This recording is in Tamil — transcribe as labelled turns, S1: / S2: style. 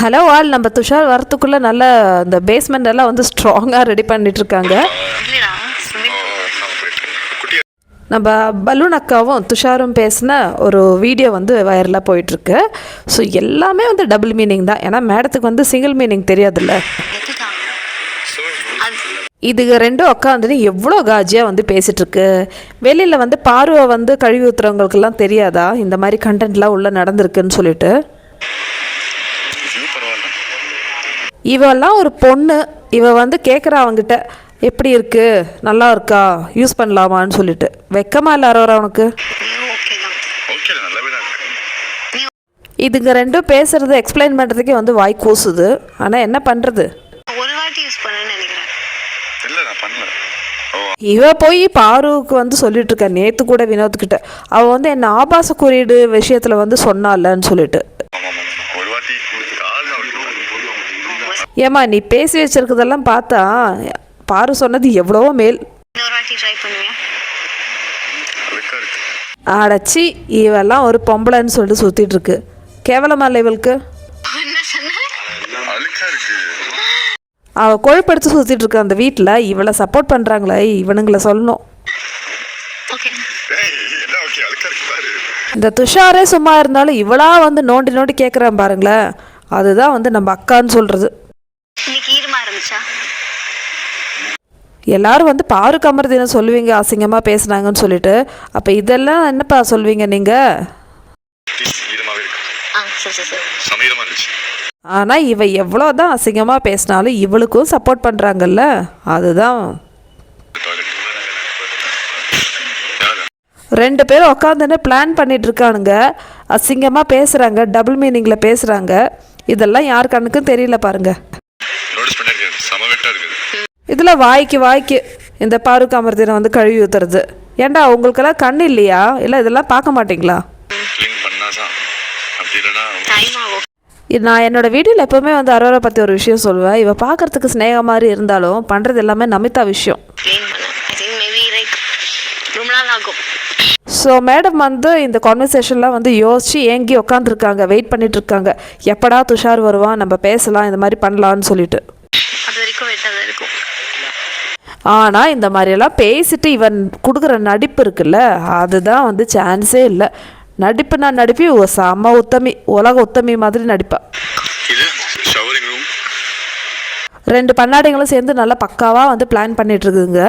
S1: ஹலோ ஆல் நம்ம துஷார் வரத்துக்குள்ளே நல்ல இந்த பேஸ்மெண்ட் எல்லாம் வந்து ஸ்ட்ராங்காக ரெடி பண்ணிட்டு இருக்காங்க நம்ம பலூன் அக்காவும் துஷாரும் பேசின ஒரு வீடியோ வந்து வைரலாக போயிட்டுருக்கு. ஸோ எல்லாமே வந்து டபுள் மீனிங் தான். ஏன்னா மேடத்துக்கு வந்து சிங்கிள் மீனிங் தெரியாதுல்ல.
S2: இதுங்க
S1: இதுக ரெண்டும் உட்காந்துட்டு எவ்வளோ காஜியாக வந்து பேசிகிட்ருக்கு வெளியில் வந்து பார்வை வந்து கழுவி ஊற்றுறவங்களுக்கெல்லாம் தெரியாதா? இந்த மாதிரி கண்டென்ட்லாம் உள்ளே நடந்திருக்குன்னு சொல்லிட்டு. இவெல்லாம் ஒரு பொண்ணு. இவ வந்து கேட்குறா அவங்கிட்ட எப்படி இருக்கு? நல்லா இருக்கா? யூஸ் பண்ணலாமான்னு சொல்லிட்டு. வெக்கமா இல்லை
S3: அவனுக்கு
S1: இதுங்க ரெண்டும் பேசுறது எக்ஸ்பிளைன் பண்ணுறதுக்கே வந்து வாய் கூசுது. ஆனால் என்ன பண்ணுறது
S2: ஒரு வாட்டி யூஸ் பண்ணேன்னு நினைக்கிறேன்
S3: இல்லை நான் பண்ணல.
S1: இவ போய் பாருவுக்கு வந்து சொல்லிட்டு இருக்கா நேத்து கூட வினோத்கிட்ட. அவ வந்து என்ன ஆபாச குறியீடு விஷயத்துல வந்து சொன்னாலன்னு சொல்லிட்டு. ஏமா நீ பேசி வச்சிருக்கிறதெல்லாம் பார்த்தா பாரு சொன்னது எவ்வளவோ மேல். அடச்சி இவெல்லாம் ஒரு பொம்பளைன்னு சொல்லிட்டு சுத்திட்டு இருக்கு கேவலமா இல்லை இவளுக்கு? கொழுப்படுத்து சுத்திட்டு இருக்க அந்த வீட்டில் இவளை சப்போர்ட் பண்றாங்களே இவனுங்களை சொல்லணும். இந்த துஷாரே சும்மா இருந்தாலும் இவளா வந்து நோண்டி நோண்டி கேட்குறான் பாருங்களேன். அதுதான் வந்து நம்ம அக்கான்னு
S2: இருந்துச்சா?
S1: எல்லாரும் வந்து பாரு கமர்தின சொல்லுவீங்க அசிங்கமாக பேசுனாங்கன்னு சொல்லிட்டு. அப்போ இதெல்லாம் என்னப்பா சொல்வீங்க நீங்கள் ஆனால் இவ எவ்வளோ தான் அசிங்கமாக பேசினாலும் இவளுக்கும் சப்போர்ட் பண்ணுறாங்கல்ல அதுதான். ரெண்டு பேரும் உட்காந்துன்னு பிளான் பண்ணிட்டு இருக்கானுங்க. அசிங்கமாக பேசுகிறாங்க டபுள் மீனிங்கில் பேசுகிறாங்க இதெல்லாம் யார் கண்ணுக்கும் தெரியல பாருங்க.
S3: நோட்டீஸ் பண்ணிருக்கேன் செம வெட்டா இருக்குது.
S1: இதில் வாய்க்கு வாய்க்கு இந்த பாரு கமர்தினை வந்து கழுவி ஊத்துறது ஏன்டா உங்களுக்கெல்லாம் கண் இல்லையா? இல்லை இதெல்லாம் பார்க்க மாட்டீங்களா? நான் என்னோடய வீடியோவில் எப்போவுமே வந்து அரோரா பற்றி ஒரு விஷயம் சொல்லுவேன். இவள் பார்க்கறதுக்கு ஸ்னேக மாதிரி இருந்தாலும் பண்ணுறது எல்லாமே நமிதா விஷயம். ஸோ மேடம் வந்து இந்த கான்வர்சேஷன்லாம் வந்து யோசித்து ஏங்கி உட்காந்துருக்காங்க வெயிட் பண்ணிட்டு இருக்காங்க எப்படா துஷார் வருவான் நம்ம பேசலாம் இந்த மாதிரி பண்ணலான்னு சொல்லிட்டு.
S2: அது வரைக்கும்
S1: ஆனால் இந்த மாதிரியெல்லாம் பேசிட்டு இவன் கொடுக்குற நடிப்பு இருக்குல்ல அதுதான் வந்து சான்ஸே இல்லை. நடிப்பு நான் நடிப்பி செம்ம உத்தமி உலக உத்தமி மாதிரி நடிப்பா.
S3: இது ஷவரிங் ரூம்
S1: ரெண்டு பண்ணாடிங்களும் சேர்ந்து நல்லா பக்காவாக வந்து பிளான் பண்ணிட்டு இருக்குதுங்க.